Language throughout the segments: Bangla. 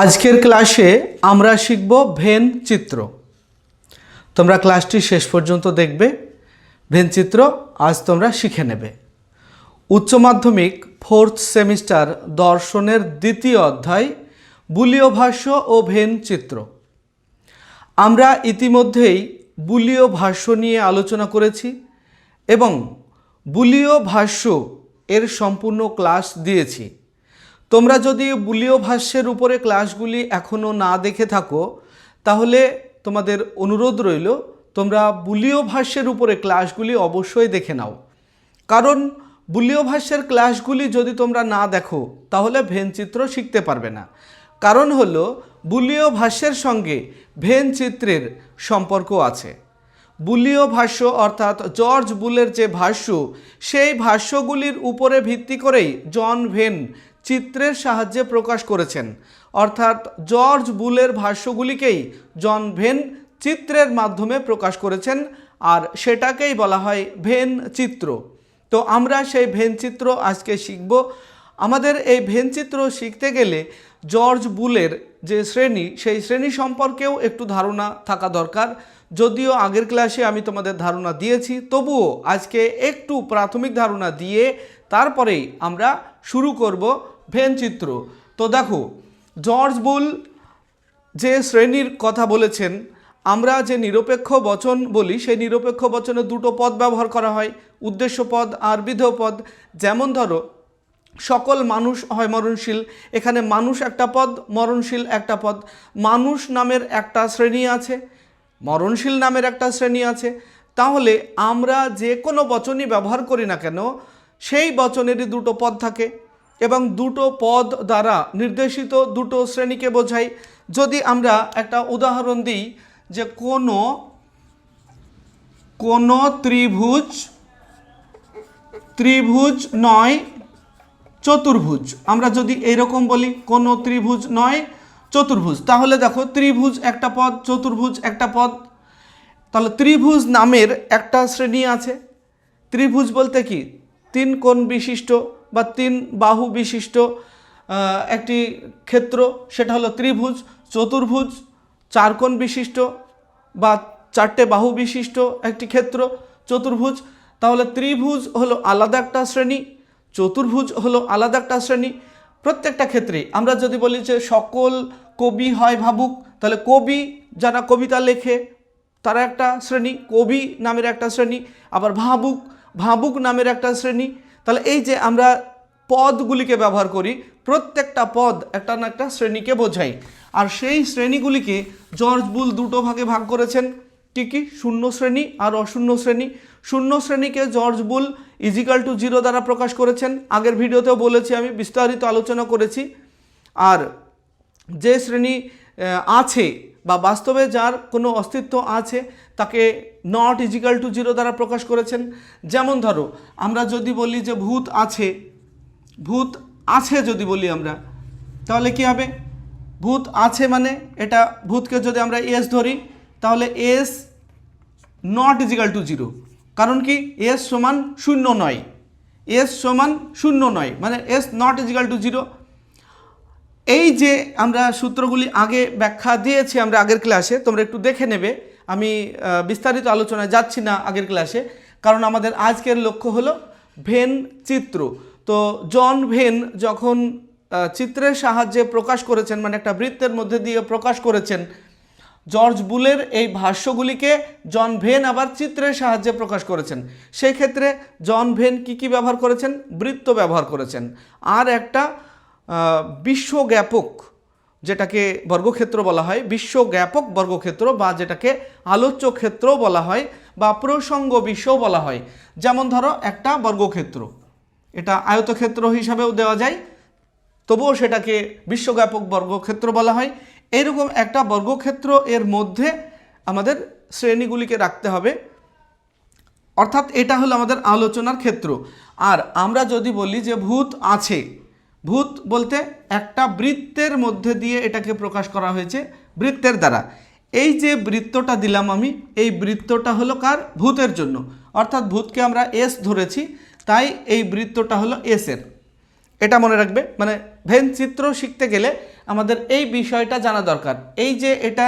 আজকের ক্লাসে আমরা শিখব ভেন চিত্র। তোমরা ক্লাসটি শেষ পর্যন্ত দেখবে। ভেন চিত্র আজ তোমরা শিখে নেবে। উচ্চ মাধ্যমিক ফোর্থ সেমিস্টার দর্শনের দ্বিতীয় অধ্যায়, বুলীয় ভাষ্য ও ভেন চিত্র। আমরা ইতিমধ্যেই বুলীয় ভাষ্য নিয়ে আলোচনা করেছি এবং বুলীয় ভাষ্য এর সম্পূর্ণ ক্লাস দিয়েছি। তোমরা যদি বুলীয় ভাষ্যের উপরে ক্লাসগুলি এখনও না দেখে থাকো, তাহলে তোমাদের অনুরোধ রইল, তোমরা বুলীয় ভাষ্যের উপরে ক্লাসগুলি অবশ্যই দেখে নাও। কারণ বুলীয় ভাষ্যের ক্লাসগুলি যদি তোমরা না দেখো, তাহলে ভেন চিত্র শিখতে পারবে না। কারণ হলো, বুলীয় ভাষ্যের সঙ্গে ভেন চিত্রের সম্পর্ক আছে। বুলীয় ভাষ্য অর্থাৎ জর্জ বুলের যে ভাষ্য, সেই ভাষ্যগুলির উপরে ভিত্তি করেই জন ভেন চিত্রের সাহায্যে প্রকাশ করেছেন। অর্থাৎ জর্জ বুলের ভাষ্যগুলিকেই জন ভেন চিত্রের মাধ্যমে প্রকাশ করেছেন, আর সেটাকেই বলা হয় ভেন চিত্র। তো আমরা সেই ভেন চিত্র আজকে শিখব। আমাদের এই ভেন চিত্র শিখতে গেলে জর্জ বুলের যে শ্রেণি, সেই শ্রেণি সম্পর্কেও একটু ধারণা থাকা দরকার। যদিও আগের ক্লাসে আমি তোমাদের ধারণা দিয়েছি, তবুও আজকে একটু প্রাথমিক ধারণা দিয়ে তারপরেই আমরা শুরু করব। ভেন চিত্র। তো দেখো, জর্জ বুল যে শ্রেণির কথা বলেছেন, আমরা যে নিরপেক্ষ বচন বলি, সেই নিরপেক্ষ বচনে দুটো পদ ব্যবহার করা হয়, উদ্দেশ্য পদ আর বিধেয় পদ। যেমন ধরো, সকল মানুষ হয় মরণশীল, এখানে মানুষ একটা পদ, মরণশীল একটা পদ। মানুষ নামের একটা শ্রেণি আছে, মরণশীল নামের একটা শ্রেণি আছে। তাহলে আমরা যে কোনো বচনই ব্যবহার করি না কেন, সেই বচনেরই দুটো পদ থাকে। এবং দুটো পদ দ্বারা নির্দেশিত দুটো শ্রেণীকে বোঝাই। যদি আমরা একটা উদাহরণ দিই যে কোনো কোনো ত্রিভুজ ত্রিভুজ নয়, চতুর্ভুজ। আমরা যদি এইরকম বলি, কোনো ত্রিভুজ নয়, চতুর্ভুজ। তাহলে দেখো, ত্রিভুজ একটা পদ, চতুর্ভুজ একটা পদ। তাহলে ত্রিভুজ নামের একটা শ্রেণি আছে। ত্রিভুজ বলতে কি? তিন কোণ বিশিষ্ট। বা তিন বাহু বিশিষ্ট একটি ক্ষেত্র, সেটা হলো ত্রিভুজ, চতুর্ভুজ চার কোণ বিশিষ্ট বা চারটে বাহু বিশিষ্ট একটি ক্ষেত্র, চতুর্ভুজ, তাহলে ত্রিভুজ হলো আলাদা একটা শ্রেণি, চতুর্ভুজ হলো আলাদা একটা শ্রেণি। প্রত্যেকটা ক্ষেত্রে আমরা যদি বলি যে সকল কবি হয় ভাবুক, তাহলে কবি যারা কবিতা লেখে, তারা একটা শ্রেণি, কবি নামের একটা শ্রেণি, আবার ভাবুক ভাবুক নামের একটা শ্রেণি। তাহলে এই যে আমরা পদগুলিকে ব্যবহার করি, প্রত্যেকটা পদ একটা না একটা শ্রেণীকে বোঝাই। আর সেই শ্রেণীগুলিকে জর্জ বুল দুটো ভাগে ভাগ করেছেন। কি কি? শূন্য শ্রেণি আর অশূন্য শ্রেণি। শূন্য শ্রেণীকে George Boole equal to zero দ্বারা প্রকাশ করেছেন। আগের ভিডিওতেও বলেছি আমি, বিস্তারিত আলোচনা করেছি। আর যে শ্রেণি আছে বা বাস্তবে যার কোনো অস্তিত্ব আছে, তাকে নট ইজিক্যাল টু জিরো দ্বারা প্রকাশ করেছেন। যেমন ধরো, আমরা যদি বলি যে ভূত আছে ভূত আছে যদি বলি আমরা, তাহলে কি হবে? ভূত আছে মানে এটা ভূতকে যদি আমরা এস ধরি, তাহলে S not equal to zero কারণ কি? এস সমান শূন্য নয়। এস সমান শূন্য নয়। মানে S not equal to zero এই যে আমরা সূত্রগুলি আগে ব্যাখ্যা দিয়েছি আমরা আগের ক্লাসে, তোমরা একটু দেখে নেবে। আমি বিস্তারিত আলোচনায় যাচ্ছি না আগের ক্লাসে, কারণ আমাদের আজকের লক্ষ্য হলো ভেন চিত্র। তো জন ভেন যখন চিত্রের সাহায্যে প্রকাশ করেছেন মানে একটা বৃত্তের মধ্যে দিয়ে প্রকাশ করেছেন, জর্জ বুলের এই ভাষ্যগুলিকে জন ভেন আবার চিত্রের সাহায্যে প্রকাশ করেছেন। সেই ক্ষেত্রে জন ভেন কি কি ব্যবহার করেছেন? বৃত্ত ব্যবহার করেছেন। আর একটা বিশ্বজ্ঞাপক যেটাকে বর্গক্ষেত্র বলা হয় বিশ্বজ্ঞাপক বর্গক্ষেত্র বা যেটাকে আলোচ্য ক্ষেত্রও বলা হয় বা প্রসঙ্গ বিশ্বও বলা হয়। যেমন ধরো একটা বর্গক্ষেত্র, এটা আয়তক্ষেত্র হিসাবেও দেওয়া যায়, তবুও সেটাকে বিশ্বব্যাপক বর্গক্ষেত্র বলা হয়। এইরকম একটা বর্গক্ষেত্র এর মধ্যে আমাদের শ্রেণীগুলিকে রাখতে হবে। অর্থাৎ এটা হলো আমাদের আলোচনার ক্ষেত্র। আর আমরা যদি বলি যে ভূত আছে ভূত বলতে একটা বৃত্তের মধ্যে দিয়ে এটাকে প্রকাশ করা হয়েছে, বৃত্তের দ্বারা। এই যে বৃত্তটা দিলাম আমি, এই বৃত্তটা হলো কার? ভূতের জন্য। অর্থাৎ ভূতকে আমরা এস ধরেছি, তাই এই বৃত্তটা হলো এসের এটা মনে রাখবে মানে ভেন চিত্র শিখতে গেলে আমাদের এই বিষয়টা জানা দরকার। এই যে এটা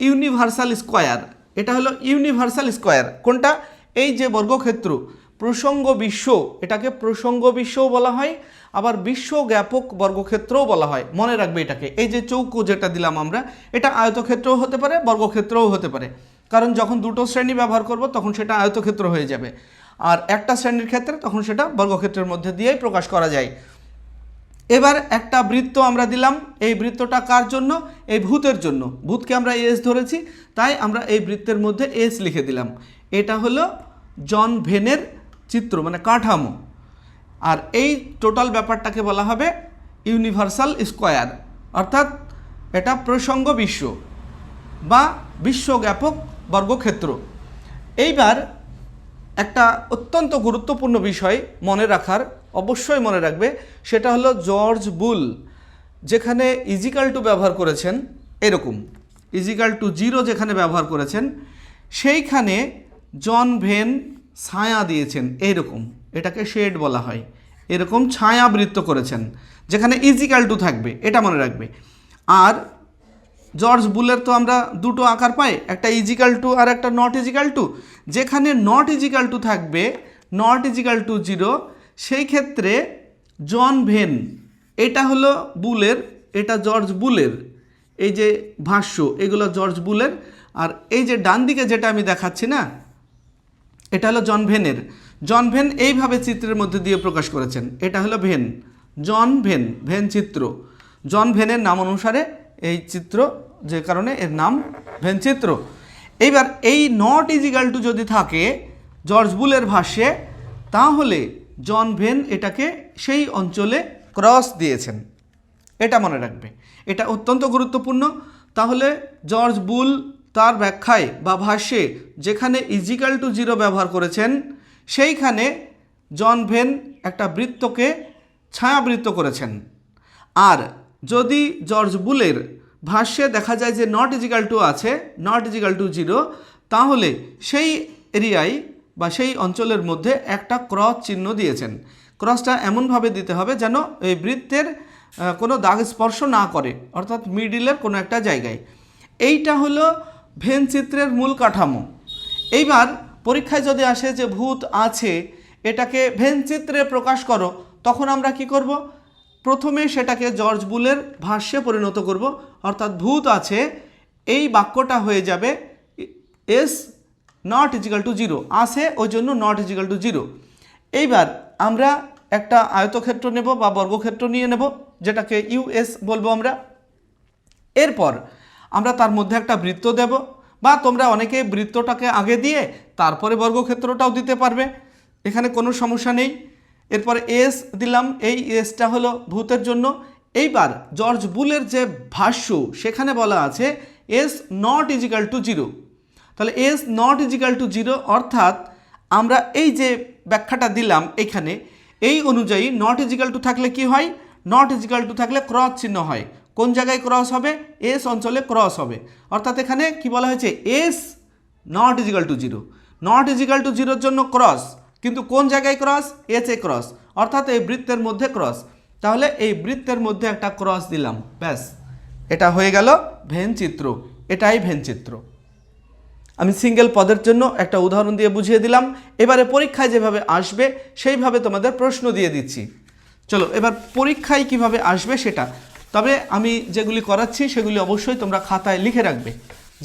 ইউনিভার্সাল স্কোয়ার এটা হলো ইউনিভার্সাল স্কোয়ার কোনটা? এই যে বর্গক্ষেত্র প্রসঙ্গ বিশ্ব, এটাকে প্রসঙ্গ বিশ্বও বলা হয়, আবার বিশ্ব জ্ঞাপক বর্গক্ষেত্রও বলা হয়। মনে রাখবে এটাকে। এই যে চৌকো যেটা দিলাম আমরা, এটা আয়তক্ষেত্রও হতে পারে, বর্গক্ষেত্রও হতে পারে। কারণ যখন দুটো শ্রেণি ব্যবহার করব, তখন সেটা আয়তক্ষেত্র হয়ে যাবে। আর একটা শ্রেণির ক্ষেত্রে তখন সেটা বর্গক্ষেত্রের মধ্যে দিয়েই প্রকাশ করা যায়। এবার একটা বৃত্ত আমরা দিলাম। এই বৃত্তটা কার জন্য? এই ভূতের জন্য। ভূতকে আমরা এস ধরেছি, তাই আমরা এই বৃত্তের মধ্যে এস লিখে দিলাম। এটা হলো জন ভেনের চিত্র মানে কাঠামো। আর এই টোটাল ব্যাপারটাকে বলা হবে ইউনিভার্সাল স্কোয়ার অর্থাৎ এটা প্রসঙ্গ বিশ্ব বা বিশ্বজ্ঞাপক বর্গক্ষেত্র। এইবার একটা অত্যন্ত গুরুত্বপূর্ণ বিষয় মনে রাখার, অবশ্যই মনে রাখবে, সেটা হলো জর্জ বুল, যেখানে ইজিক্যাল টু ব্যবহার করেছেন এরকম। ইজিক্যাল টু জিরো যেখানে ব্যবহার করেছেন, সেইখানে জন ভেন ছায়া দিয়েছেন এইরকম এটাকে শেড বলা হয়। এরকম ছায়াবৃত্ত করেছেন, যেখানে ইজিক্যাল টু থাকবে, এটা মনে রাখবে। আর জর্জ বুলের তো আমরা দুটো আকার পাই, একটা ইজিক্যাল টু আর একটা নট ইজিক্যাল টু যেখানে নট ইজিক্যাল টু থাকবে not is equal to zero সেই ক্ষেত্রে জন ভেন, এটা হলো বুলের, এটা জর্জ বুলের। এই যে ভাষ্য, এগুলো জর্জ বুলের। আর এই যে ডান দিকে যেটা আমি দেখাচ্ছি না এটা হলো জন ভেনের। জন ভেন এইভাবে চিত্রের মধ্যে দিয়ে প্রকাশ করেছেন। এটা হলো ভেন। জন ভেন ভেন চিত্র। জন ভেনের নাম অনুসারে এই চিত্র যে কারণে এর নাম ভেন চিত্র। এইবার এই নট ইজিক্যাল টু যদি থাকে জর্জ বুলের ভাষ্যে, তাহলে জন ভেন এটাকে সেই অঞ্চলে ক্রস দিয়েছেন। এটা মনে রাখবে। এটা অত্যন্ত গুরুত্বপূর্ণ। তাহলে জর্জ বুল তার ব্যাখ্যায় বা ভাষ্যে যেখানে ইজিক্যাল টু জিরো ব্যবহার করেছেন, সেইখানে জন ভেন একটা বৃত্তকে ছায়াবৃত্ত করেছেন। আর যদি জর্জ বুলের ভাষ্যে দেখা যায় যে নট ইজিক্যাল টু আছে not is equal to zero তাহলে সেই এরিয়ায় বা সেই অঞ্চলের মধ্যে একটা ক্রস চিহ্ন দিয়েছেন। ক্রসটা এমনভাবে দিতে হবে যেন এই বৃত্তের কোনো দাগ স্পর্শ না করে, অর্থাৎ মিডিলের কোনো একটা জায়গায়। এইটা হলো ভেন চিত্রের মূল কাঠামো। এইবার পরীক্ষায় যদি আসে যে ভূত আছে, এটাকে ভেন চিত্রে প্রকাশ করো, তখন আমরা কি করব? প্রথমে সেটাকে জর্জ বুলের ভাষ্যে পরিণত করব। অর্থাৎ ভূত আছে, এই বাক্যটা হয়ে যাবে S not equal to zero, আছে ওই জন্য নট ইজিক্যাল টু জিরো। এইবার আমরা একটা আয়তক্ষেত্র নেব বা বর্গক্ষেত্র নিয়ে নেব, যেটাকে ইউএস বলব আমরা। এরপর আমরা তার মধ্যে একটা বৃত্ত দেব বা তোমরা অনেকে বৃত্তটাকে আগে দিয়ে তারপরে বর্গক্ষেত্রটাও দিতে পারবে। এখানে কোনো সমস্যা নেই। এরপর এস দিলাম। এই এসটা হলো ভূতের জন্য। এইবার জর্জ বুলের যে ভাষ্য, সেখানে বলা আছে S not equal to zero তাহলে S not equal to zero অর্থাৎ আমরা এই যে ব্যাখ্যাটা দিলাম এখানে, এই অনুযায়ী নট ইজিক্যাল টু থাকলে কি হয়? নট ইজিক্যাল টু থাকলে ক্রস চিহ্ন হয়। কোন জায়গায় ক্রস হবে? এস অঞ্চলে ক্রস হবে। অর্থাৎ এখানে কি বলা হয়েছে? S not equal to zero not equal to জিরোর জন্য ক্রস কিন্তু কোন জায়গায় ক্রস এস এ ক্রস অর্থাৎ এই বৃত্তের মধ্যে ক্রস তাহলে এই বৃত্তের মধ্যে একটা ক্রস দিলাম। ব্যাস। এটা হয়ে গেল ভেন চিত্র। এটাই ভেন চিত্র। আমি সিঙ্গেল পদের জন্য একটা উদাহরণ দিয়ে বুঝিয়ে দিলাম। এবারে পরীক্ষায় যেভাবে আসবে, সেইভাবে তোমাদের প্রশ্ন দিয়ে দিচ্ছি। চলো, এবার পরীক্ষায় কীভাবে আসবে সেটা। তবে আমি যেগুলি করাচ্ছি, সেগুলি অবশ্যই তোমরা খাতায় লিখে রাখবে।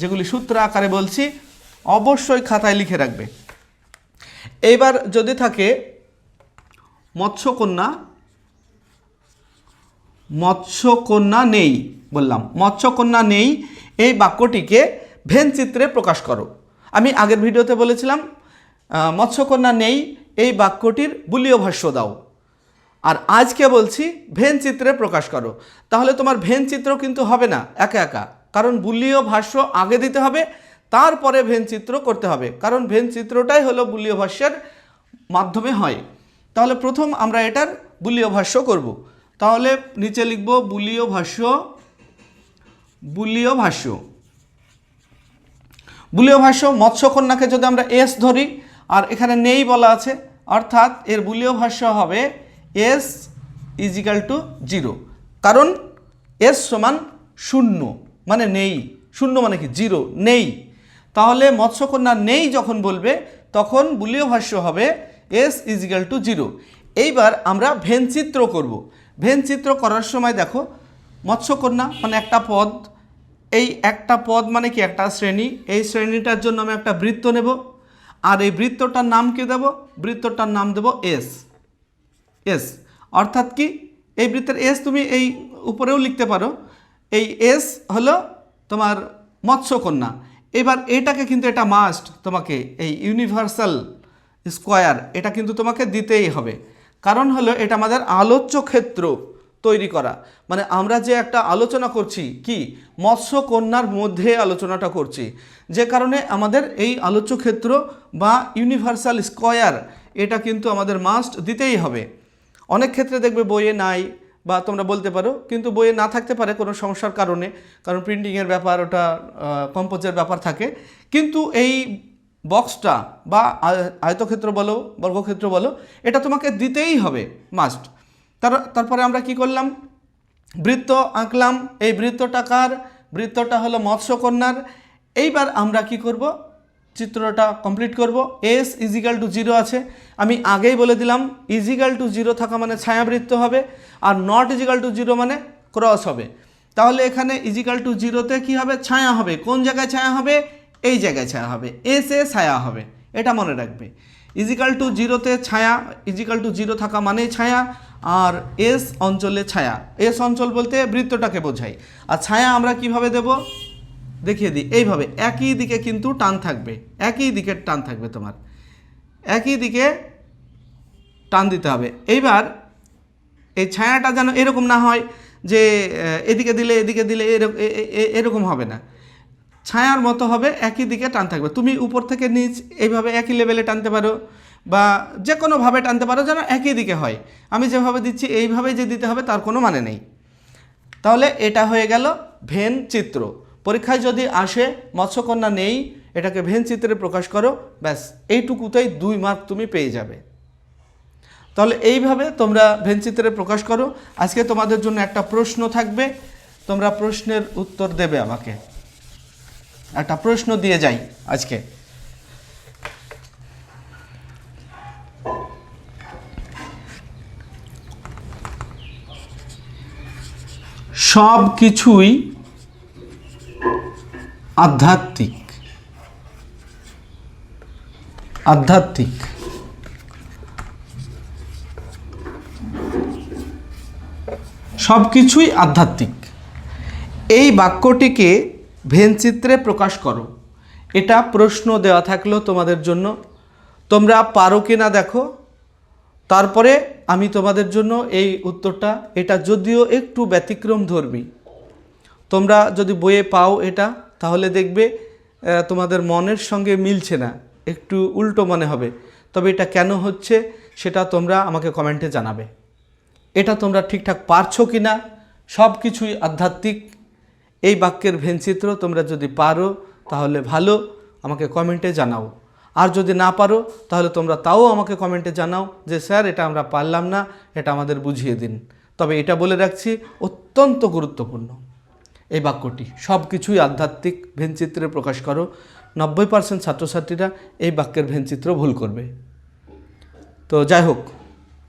যেগুলি সূত্র আকারে বলছি, অবশ্যই খাতায় লিখে রাখবে। এইবার যদি থাকে মৎস্যকন্যা মৎস্যকন্যা নেই বললাম। মৎস্যকন্যা নেই, এই বাক্যটিকে ভেন চিত্রে প্রকাশ করো। আমি আগের ভিডিওতে বলেছিলাম মৎস্যকন্যা নেই, এই বাক্যটির বুলীয় ভাষ্য দাও। আর আজকে বলছি, ভেন চিত্রে প্রকাশ করো। তাহলে তোমার ভেন চিত্র কিন্তু হবে না, একা একা। কারণ বুলীয় ভাষ্য আগে দিতে হবে, তারপরে ভেন চিত্র করতে হবে। কারণ ভেন চিত্রটাই হলো বুলীয় ভাষ্যের মাধ্যমে হয়। তাহলে প্রথম আমরা এটার বুলীয় ভাষ্য করব। তাহলে নিচে লিখব বুলীয় ভাষ্য বুলীয় ভাষ্য। বুলীয় ভাষ্য, মৎস্যকন্যাকে যদি আমরা এস ধরি, আর এখানে নেই বলা আছে, অর্থাৎ এর বুলীয় ভাষ্য হবে S is equal to zero কারণ এস সমান শূন্য মানে নেই। শূন্য মানে কি? জিরো নেই। তাহলে মৎস্যকন্যা নেই যখন বলবে, তখন বুলীয় ভাষ্য হবে এস ইজিক্যাল টু জিরো এইবার আমরা ভেনচিত্র করব। ভেনচিত্র করার সময় দেখো, মৎস্যকন্যা মানে একটা পদ। এই একটা পদ মানে কি? একটা শ্রেণি। এই শ্রেণীটার জন্য আমি একটা বৃত্ত নেব। আর এই বৃত্তটার নাম কি দেব? বৃত্তটার নাম দেব এস এস অর্থাৎ কি? এই বৃত্তের এস তুমি এই উপরেও লিখতে পারো। এই এস হলো তোমার মৎস্যকন্যা। এবার এটাকে কিন্তু এটা মাস্ট তোমাকে এই ইউনিভার্সাল স্কোয়ার এটা কিন্তু তোমাকে দিতেই হবে। কারণ হলো এটা আমাদের আলোচ্য ক্ষেত্র তৈরি করা। মানে আমরা যে একটা আলোচনা করছি, কি? মৎস্যকন্যার মধ্যে আলোচনাটা করছি। যে কারণে আমাদের এই আলোচ্য ক্ষেত্র বা ইউনিভার্সাল স্কোয়ার এটা কিন্তু আমাদের মাস্ট দিতেই হবে। অনেক ক্ষেত্রে দেখবে বইয়ে নাই বা তোমরা বলতে পারো, কিন্তু বইয়ে না থাকতে পারে কোনো সমস্যার কারণে, কারণ প্রিন্টিংয়ের ব্যাপার, ওটা কম্পোজের ব্যাপার থাকে। কিন্তু এই বক্সটা বা আয়তক্ষেত্র বলো, বর্গক্ষেত্র বলো, এটা তোমাকে দিতেই হবে মাস্ট তার, তারপরে আমরা কি করলাম? বৃত্ত আঁকলাম। এই বৃত্তটাকার বৃত্তটা হলো মৎস্যকন্যার। এইবার আমরা কি করব? চিত্রটা কমপ্লিট করব। এস ইজিক্যাল টু জিরো আছে। আমি আগেই বলে দিলাম ইজিক্যাল টু জিরো থাকা মানে ছায়াবৃত্ত হবে, আর নট ইজিক্যাল টু জিরো মানে ক্রস হবে। তাহলে এখানে ইজিক্যাল টু জিরোতে কী হবে? ছায়া হবে। কোন জায়গায় ছায়া হবে? এই জায়গায় ছায়া হবে। এস এ ছায়া হবে। এটা মনে রাখবে। ইজিক্যাল টু জিরোতে ছায়া ইজিক্যাল টু জিরো থাকা মানেই ছায়া, আর এস অঞ্চলে ছায়া। এস অঞ্চল বলতে বৃত্তটাকে বোঝায়। আর ছায়া আমরা কীভাবে দেব? দেখিয়ে দিই। এইভাবে একই দিকে কিন্তু টান থাকবে, একই দিকের টান থাকবে তোমার। একই দিকে টান দিতে হবে। এইবার এই ছায়াটা যেন এরকম না হয় যে এদিকে দিলে এদিকে দিলে এরকম হবে না। ছায়ার মতো হবে, একই দিকে টান থাকবে। তুমি উপর থেকে নিচ এইভাবে একই লেভেলে টানতে পারো বা যে কোনোভাবে টানতে পারো যেন একই দিকে হয়। আমি যেভাবে দিচ্ছি এইভাবে যে দিতে হবে তার কোনো মানে নেই। তাহলে এটা হয়ে গেল ভেন চিত্র। পরীক্ষায় যদি আসে, মৎস্যকন্যা নেই, এটাকে ভেন চিত্রে প্রকাশ করো, ব্যাস, এইটুকুতেই দুই মার্ক তুমি পেয়ে যাবে। তাহলে এইভাবে তোমরা ভেনচিত্রে প্রকাশ করো। আজকে তোমাদের জন্য একটা প্রশ্ন থাকবে, তোমরা প্রশ্নের উত্তর দেবে আমাকে। একটা প্রশ্ন দিয়ে যাই আজকে। সব কিছুই আধ্যাত্মিক। আধ্যাত্মিক। সব কিছুই আধ্যাত্মিক। এই বাক্যটিকে ভেনচিত্রে প্রকাশ করো। এটা প্রশ্ন দেওয়া থাকল তোমাদের জন্য। তোমরা পারো কি না দেখো। তারপরে আমি তোমাদের জন্য এই উত্তরটা। এটা যদিও একটু ব্যতিক্রম ধর্মী তোমরা যদি বইয়ে পাও এটা। তাহলে দেখবে তোমাদের মনের সঙ্গে মিলছে না। একটু উল্টো মনে হবে। তবে এটা কেন হচ্ছে, সেটা তোমরা আমাকে কমেন্টে জানাবে। এটা তোমরা ঠিকঠাক পারছ কি না সব কিছুই আধ্যাত্মিক। এই বাক্যের ভেনচিত্র তোমরা যদি পারো, তাহলে ভালো, আমাকে কমেন্টে জানাও। আর যদি না পারো, তাহলে তোমরা তাও আমাকে কমেন্টে জানাও যে, স্যার, এটা আমরা পারলাম না, এটা আমাদের বুঝিয়ে দিন। তবে এটা বলে রাখছি, অত্যন্ত গুরুত্বপূর্ণ। এই বাক্যটি। সব কিছুই আধ্যাত্মিক ভেনচিত্রে প্রকাশ করো। নব্বই পার্সেন্ট ছাত্রছাত্রীরা এই বাক্যের ভেনচিত্র ভুল করবে। তো যাই হোক,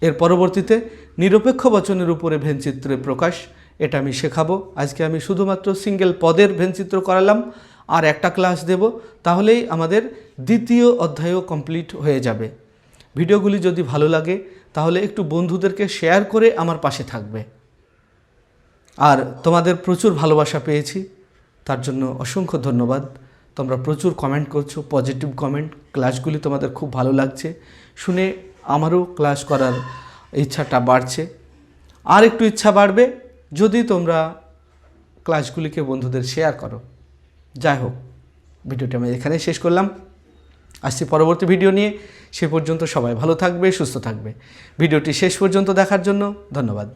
এর পরবর্তীতে নিরপেক্ষ বচনের উপরে ভেনচিত্রের প্রকাশ, এটা আমি শেখাবো। আজকে আমি শুধুমাত্র সিঙ্গেল পদের ভেনচিত্র করালাম, আর একটা ক্লাস দেব, তাহলেই আমাদের দ্বিতীয় অধ্যায়ও কমপ্লিট হয়ে যাবে। ভিডিওগুলি যদি ভালো লাগে, তাহলে একটু বন্ধুদেরকে শেয়ার করে আমার পাশে থাকবে। আর তোমাদের প্রচুর ভালোবাসা পেয়েছি। তার জন্য অসংখ্য ধন্যবাদ। তোমরা প্রচুর কমেন্ট করছ পজিটিভ কমেন্ট ক্লাসগুলি তোমাদের খুব ভালো লাগছে। শুনে আমারও ক্লাস করার ইচ্ছাটা বাড়ছে। আর একটু ইচ্ছা বাড়বে, যদি তোমরা ক্লাসগুলিকে বন্ধুদের শেয়ার করো। যাই হোক, ভিডিওটি আমি এখানেই শেষ করলাম। আসছি পরবর্তী ভিডিও নিয়ে। সে পর্যন্ত সবাই ভালো থাকবে, সুস্থ থাকবে। ভিডিওটি শেষ পর্যন্ত দেখার জন্য ধন্যবাদ।